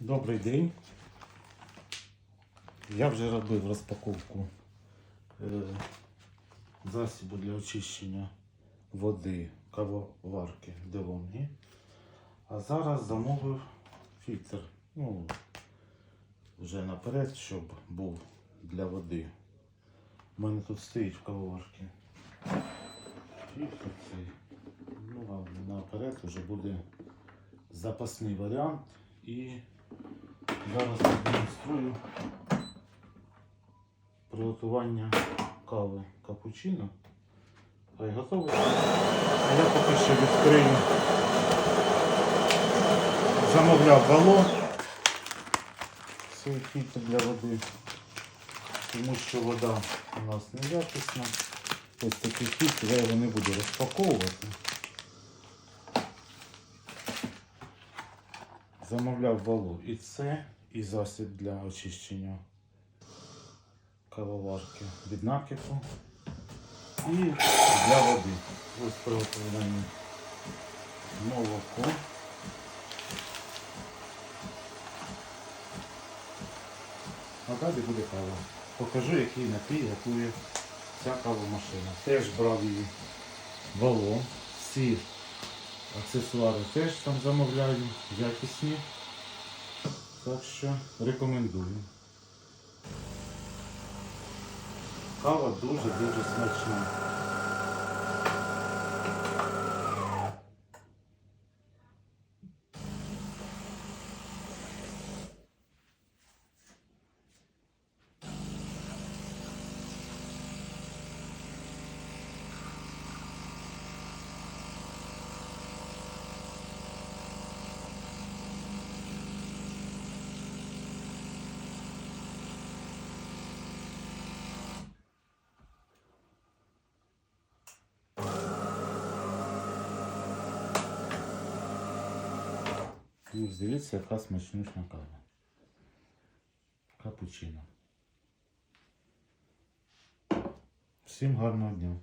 Добрий день. Я вже робив розпаковку е, засобу для очищення води кавоварки Делонгі. А зараз замовив фільтр. Ну, вже наперед, щоб був для води. У мене тут стоїть в кавоварці. Фільтр цей. Ну, а наперед вже буде запасний варіант. І зараз продемонструю приготування кави капучино. Хай готово. А я поки що відкрию. Замовляв вало. Цей фільтр для води. Тому що вода у нас неякісна. Ось такий фільтр, я його не буду розпаковувати. Замовляв валу і це, і засіб для очищення кавоварки від накипу і для води. Ось приготування молоко. А далі буде кава. Покажу, який напій готує ця кавомашина. Теж брав її вало. Всі аксесуари теж там замовляю, якісні. Так що рекомендую. Кава дуже-дуже смачна. І дивіться, яка смачнюшна кава. Капучино. Всім гарного дня.